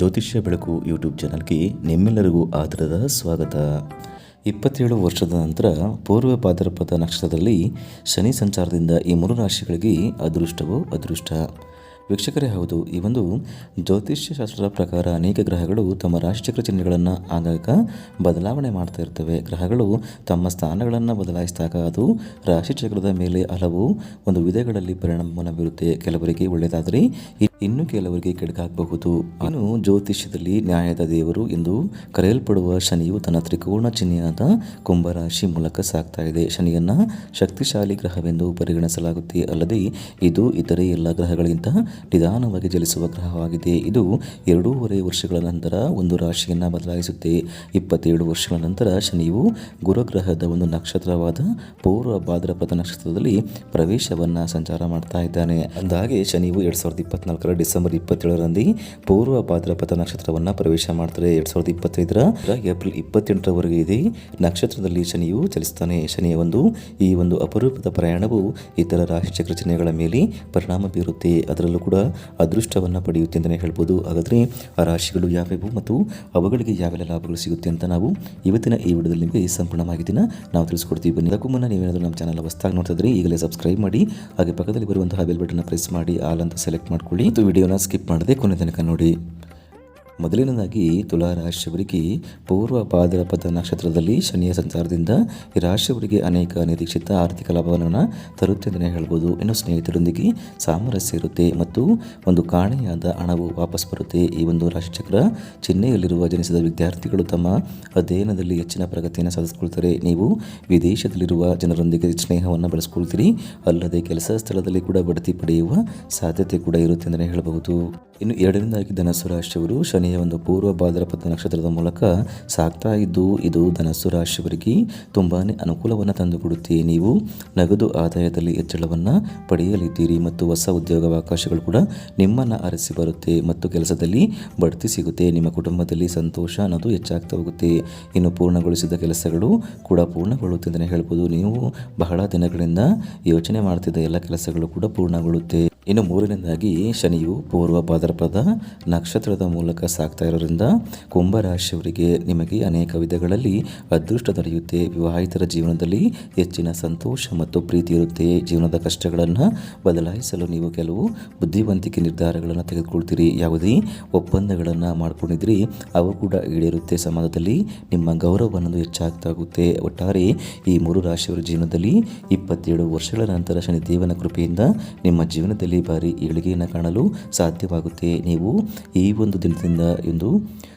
ಜ್ಯೋತಿಷ್ಯ ಬೆಳಕು ಯೂಟ್ಯೂಬ್ ಚಾನಲ್ಗೆ ನಿಮ್ಮೆಲ್ಲರಿಗೂ ಆದರದ ಸ್ವಾಗತ. ಇಪ್ಪತ್ತೇಳು ವರ್ಷದ ನಂತರ ಪೂರ್ವ ಪಾದರಪದ ನಕ್ಷತ್ರದಲ್ಲಿ ಶನಿ ಸಂಚಾರದಿಂದ ಈ ಮೂರು ರಾಶಿಗಳಿಗೆ ಅದೃಷ್ಟವೋ ಅದೃಷ್ಟ? ವೀಕ್ಷಕರೇ, ಹೌದು, ಈ ಒಂದು ಜ್ಯೋತಿಷ್ಯ ಶಾಸ್ತ್ರದ ಪ್ರಕಾರ ಅನೇಕ ಗ್ರಹಗಳು ತಮ್ಮ ರಾಶಿಚಕ್ರ ಚಿಹ್ನೆಗಳನ್ನು ಆಗಾಗ ಬದಲಾವಣೆ ಮಾಡ್ತಾ ಇರ್ತವೆ. ಗ್ರಹಗಳು ತಮ್ಮ ಸ್ಥಾನಗಳನ್ನು ಬದಲಾಯಿಸಿದಾಗ ಅದು ರಾಶಿಚಕ್ರದ ಮೇಲೆ ಹಲವು ಒಂದು ವಿಧಗಳಲ್ಲಿ ಪರಿಣಾಮವನ್ನು ಬೀರುತ್ತೆ. ಕೆಲವರಿಗೆ ಒಳ್ಳೆಯದಾದರೆ ಇನ್ನು ಕೆಲವರಿಗೆ ಕೆಡಕಾಗಬಹುದು. ಇನ್ನು ಜ್ಯೋತಿಷ್ಯದಲ್ಲಿ ನ್ಯಾಯದ ದೇವರು ಎಂದು ಕರೆಯಲ್ಪಡುವ ಶನಿಯು ತನ್ನ ತ್ರಿಕೋಣ ಚಿಹ್ನೆಯಾದ ಕುಂಭರಾಶಿ ಮೂಲಕ ಸಾಕ್ತಾ ಇದೆ. ಶನಿಯನ್ನ ಶಕ್ತಿಶಾಲಿ ಗ್ರಹವೆಂದು ಪರಿಗಣಿಸಲಾಗುತ್ತೆ. ಅಲ್ಲದೆ ಇದು ಇತರೆ ಎಲ್ಲ ಗ್ರಹಗಳಿಗಿಂತ ನಿಧಾನವಾಗಿ ಚಲಿಸುವ ಗ್ರಹವಾಗಿದೆ. ಇದು ಎರಡೂವರೆ ವರ್ಷಗಳ ನಂತರ ಒಂದು ರಾಶಿಯನ್ನು ಬದಲಾಯಿಸುತ್ತೆ. ಇಪ್ಪತ್ತೇಳು ವರ್ಷಗಳ ನಂತರ ಶನಿಯು ಗುರುಗ್ರಹದ ಒಂದು ನಕ್ಷತ್ರವಾದ ಪೂರ್ವ ಭಾದ್ರಪದ ನಕ್ಷತ್ರದಲ್ಲಿ ಪ್ರವೇಶವನ್ನು ಸಂಚಾರ ಮಾಡ್ತಾ ಇದ್ದಾನೆ. ಅಂದಾಗೆ ಶನಿಯು ಎರಡು ಸಾವಿರದ ಇಪ್ಪತ್ನಾಲ್ಕರ ಡಿಸೆಂಬರ್ ಇಪ್ಪತ್ತೇಳರಲ್ಲಿ ಪೂರ್ವ ಭಾದ್ರಪದ ನಕ್ಷತ್ರವನ್ನು ಪ್ರವೇಶ ಮಾಡ್ತಾರೆ. ಎರಡು ಸಾವಿರದ ಇಪ್ಪತ್ತೈದರ ಏಪ್ರಿಲ್ ಇಪ್ಪತ್ತೆಂಟರವರೆಗೆ ಇದೆ. ನಕ್ಷತ್ರದಲ್ಲಿ ಶನಿಯು ಚಲಿಸ್ತಾನೆ. ಶನಿಯ ಒಂದು, ಈ ಒಂದು ಅಪರೂಪದ ಪ್ರಯಾಣವು ಇತರ ರಾಶಿಚಕ್ರ ಚಿಹ್ನೆಗಳ ಮೇಲೆ ಪರಿಣಾಮ ಬೀರುತ್ತೆ. ಅದರಲ್ಲೂ ಕೂಡ ಅದೃಷ್ಟವನ್ನು ಪಡೆಯುತ್ತೆ ಅಂತಲೇ ಹೇಳ್ಬೋದು. ಹಾಗಾದರೆ ಆ ರಾಶಿಗಳು ಯಾವ್ಯಾವು ಮತ್ತು ಅವುಗಳಿಗೆ ಯಾವೆಲ್ಲ ಲಾಭಗಳು ಸಿಗುತ್ತೆ ಅಂತ ನಾವು ಇವತ್ತಿನ ಈ ವಿಡಿಯೋದಲ್ಲಿ ನಿಮಗೆ ಸಂಪೂರ್ಣ ಮಾಹಿತಿನ ನಾವು ತಿಳಿಸ್ಕೊಡ್ತೀವಿ. ಬನ್ನಿ, ಅದಕ್ಕೂ ಮುನ್ನ ನೀವೇನಾದರೂ ನಮ್ಮ ಚಾನಲ್ ಹೊಸ್ತಾಗಿ ನೋಡ್ತಾ ಇದ್ರೆ ಈಗಲೇ ಸಬ್ಸ್ಕ್ರೈಬ್ ಮಾಡಿ, ಹಾಗೆ ಪಕ್ಕದಲ್ಲಿ ಬರುವಂತಹ ಬೆಲ್ ಬಟನ್ ಪ್ರೆಸ್ ಮಾಡಿ ಆಲ್ ಅಂತ ಸೆಲೆಕ್ಟ್ ಮಾಡ್ಕೊಳ್ಳಿ. ವಿಡಿಯೋನ ಸ್ಕಿಪ್ ಮಾಡದೆ. ಕೊನೆ ತನಕ ನೋಡಿ. ಮೊದಲನೇದಾಗಿ ತುಲಾ ರಾಶಿಯವರಿಗೆ ಪೂರ್ವ ಭಾದ್ರಪದ ನಕ್ಷತ್ರದಲ್ಲಿ ಶನಿಯ ಸಂಚಾರದಿಂದ ಈ ರಾಶಿಯವರಿಗೆ ಅನೇಕ ನಿರೀಕ್ಷಿತ ಆರ್ಥಿಕ ಲಾಭವನ್ನು ತರುತ್ತೆ ಅಂತಲೇ ಹೇಳ್ಬೋದು. ಇನ್ನು ಸ್ನೇಹಿತರೊಂದಿಗೆ ಸಾಮರಸ್ಯ ಇರುತ್ತೆ ಮತ್ತು ಒಂದು ಕಾಣೆಯಾದ ಹಣವು ವಾಪಸ್ ಬರುತ್ತೆ. ಈ ಒಂದು ರಾಶಿಚಕ್ರ ಚೆನ್ನೈಯಲ್ಲಿರುವ ಜನಿಸಿದ ವಿದ್ಯಾರ್ಥಿಗಳು ತಮ್ಮ ಅಧ್ಯಯನದಲ್ಲಿ ಹೆಚ್ಚಿನ ಪ್ರಗತಿಯನ್ನು ಸಾಧಿಸಿಕೊಳ್ತಾರೆ. ನೀವು ವಿದೇಶದಲ್ಲಿರುವ ಜನರೊಂದಿಗೆ ಸ್ನೇಹವನ್ನು ಬೆಳೆಸ್ಕೊಳ್ತೀರಿ. ಅಲ್ಲದೆ ಕೆಲಸ ಸ್ಥಳದಲ್ಲಿ ಕೂಡ ಬಡ್ತಿ ಪಡೆಯುವ ಸಾಧ್ಯತೆ ಕೂಡ ಇರುತ್ತೆ ಅಂತಲೇ ಹೇಳಬಹುದು ಇನ್ನು ಎರಡನೇದಾಗಿ ಧನಸ್ಸು ರಾಶಿಯವರು ಶನಿಯ ಒಂದು ಪೂರ್ವ ಭಾದ್ರಪದ ನಕ್ಷತ್ರದ ಮೂಲಕ ಸಾಕ್ತಾ ಇದ್ದು, ಇದು ಧನಸ್ಸು ರಾಶಿಯವರಿಗೆ ತುಂಬಾನೇ ಅನುಕೂಲವನ್ನು ತಂದುಕೊಡುತ್ತೆ. ನೀವು ನಗದು ಆದಾಯದಲ್ಲಿ ಹೆಚ್ಚಳವನ್ನು ಪಡೆಯಲಿದ್ದೀರಿ ಮತ್ತು ಹೊಸ ಉದ್ಯೋಗಾವಕಾಶಗಳು ಕೂಡ ನಿಮ್ಮನ್ನು ಅರಸಿ ಬರುತ್ತೆ ಮತ್ತು ಕೆಲಸದಲ್ಲಿ ಬಡ್ತಿ ಸಿಗುತ್ತೆ. ನಿಮ್ಮ ಕುಟುಂಬದಲ್ಲಿ ಸಂತೋಷ ಅನ್ನೋದು ಹೆಚ್ಚಾಗ್ತಾ ಹೋಗುತ್ತೆ. ಇನ್ನು ಪೂರ್ಣಗೊಳಿಸಿದ ಕೆಲಸಗಳು ಕೂಡ ಪೂರ್ಣಗೊಳ್ಳುತ್ತೆ ಅಂತಲೇ ಹೇಳ್ಬೋದು. ನೀವು ಬಹಳ ದಿನಗಳಿಂದ ಯೋಚನೆ ಮಾಡ್ತಿದ್ದ ಎಲ್ಲ ಕೆಲಸಗಳು ಕೂಡ ಪೂರ್ಣಗೊಳ್ಳುತ್ತೆ. ಇನ್ನು ಮೂರನೇದಾಗಿ ಶನಿಯು ಪೂರ್ವ ಭಾದ್ರಪದ ನಕ್ಷತ್ರದ ಮೂಲಕ ಸಾಕ್ತಾ ಇರೋದ್ರಿಂದ ಕುಂಭರಾಶಿಯವರಿಗೆ ನಿಮಗೆ ಅನೇಕ ವಿಧಗಳಲ್ಲಿ ಅದೃಷ್ಟ ದೊರೆಯುತ್ತೆ. ವಿವಾಹಿತರ ಜೀವನದಲ್ಲಿ ಹೆಚ್ಚಿನ ಸಂತೋಷ ಮತ್ತು ಪ್ರೀತಿ ಇರುತ್ತೆ. ಜೀವನದ ಕಷ್ಟಗಳನ್ನು ಬದಲಾಯಿಸಲು ನೀವು ಕೆಲವು ಬುದ್ಧಿವಂತಿಕೆ ನಿರ್ಧಾರಗಳನ್ನು ತೆಗೆದುಕೊಳ್ತೀರಿ. ಯಾವುದೇ ಒಪ್ಪಂದಗಳನ್ನು ಮಾಡ್ಕೊಂಡಿದ್ರಿ, ಅವು ಕೂಡ ಈಡೇರುತ್ತೆ. ಸಮಾಜದಲ್ಲಿ ನಿಮ್ಮ ಗೌರವ ಅನ್ನೋದು ಹೆಚ್ಚಾಗ್ತಾ ಹೋಗುತ್ತೆ ಒಟ್ಟಾರೆ ಈ ಮೂರು ರಾಶಿಯವರ ಜೀವನದಲ್ಲಿ ಇಪ್ಪತ್ತೇಳು ವರ್ಷಗಳ ನಂತರ ಶನಿದೇವನ ಕೃಪೆಯಿಂದ ನಿಮ್ಮ ಜೀವನದಲ್ಲಿ ಭಾರಿ ಏಳಿಗೆಯನ್ನು ಕಾಣಲು ಸಾಧ್ಯವಾಗುತ್ತೆ. ನೀವು ಈ ಒಂದು ದಿನದಿಂದ ಎಂದು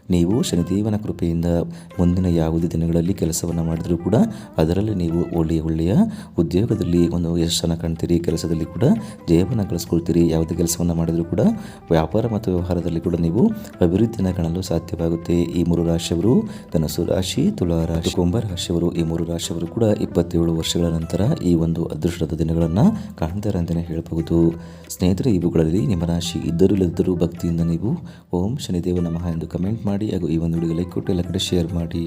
ನೀವು ಶನಿದೇವನ ಕೃಪೆಯಿಂದ ಮುಂದಿನ ಯಾವುದೇ ದಿನಗಳಲ್ಲಿ ಕೆಲಸವನ್ನು ಮಾಡಿದರೂ ಕೂಡ ಅದರಲ್ಲಿ ನೀವು ಒಳ್ಳೆಯ ಒಳ್ಳೆಯ ಉದ್ಯೋಗದಲ್ಲಿ ಒಂದು ಯಶಸ್ಸನ್ನು ಕಾಣ್ತೀರಿ, ಕೆಲಸದಲ್ಲಿ ಕೂಡ ಜಯವನ್ನು ಗಳಿಸ್ಕೊಳ್ತೀರಿ, ಯಾವುದೇ ಕೆಲಸವನ್ನು ಮಾಡಿದರೂ ಕೂಡ ವ್ಯಾಪಾರ ಮತ್ತು ವ್ಯವಹಾರದಲ್ಲಿ ಕೂಡ ನೀವು ಅಭಿವೃದ್ಧಿಯನ್ನು ಕಾಣಲು ಸಾಧ್ಯವಾಗುತ್ತೆ. ಈ ಮೂರು ರಾಶಿಯವರು ಧನಸು ರಾಶಿ, ತುಲಾ ರಾಶಿ, ಕುಂಭ ರಾಶಿಯವರು. ಈ ಮೂರು ರಾಶಿಯವರು ಕೂಡ ಇಪ್ಪತ್ತೇಳು ವರ್ಷಗಳ ನಂತರ ಈ ಒಂದು ಅದೃಷ್ಟದ ದಿನಗಳನ್ನು ಕಾಣ್ತಾರೆ ಅಂತಲೇ ಹೇಳಬಹುದು. ಸ್ನೇಹಿತರೆ ಇವುಗಳಲ್ಲಿ ನಿಮ್ಮ ರಾಶಿ ಇದ್ದರೂ ಇಲ್ಲದಿದ್ದರೂ ಭಕ್ತಿಯಿಂದ ನೀವು ಓಂ ಶನಿದೇವ ನಮಃ ಎಂದು ಕಮೆಂಟ್ ಮಾಡಿ ಹಾಗೂ ಈ ಒಂದು ವಿಡಿಯೋಗೆ ಲೈಕ್ ಕೊಟ್ಟು ಎಲ್ಲ ಕಡೆ ಶೇರ್ ಮಾಡಿ.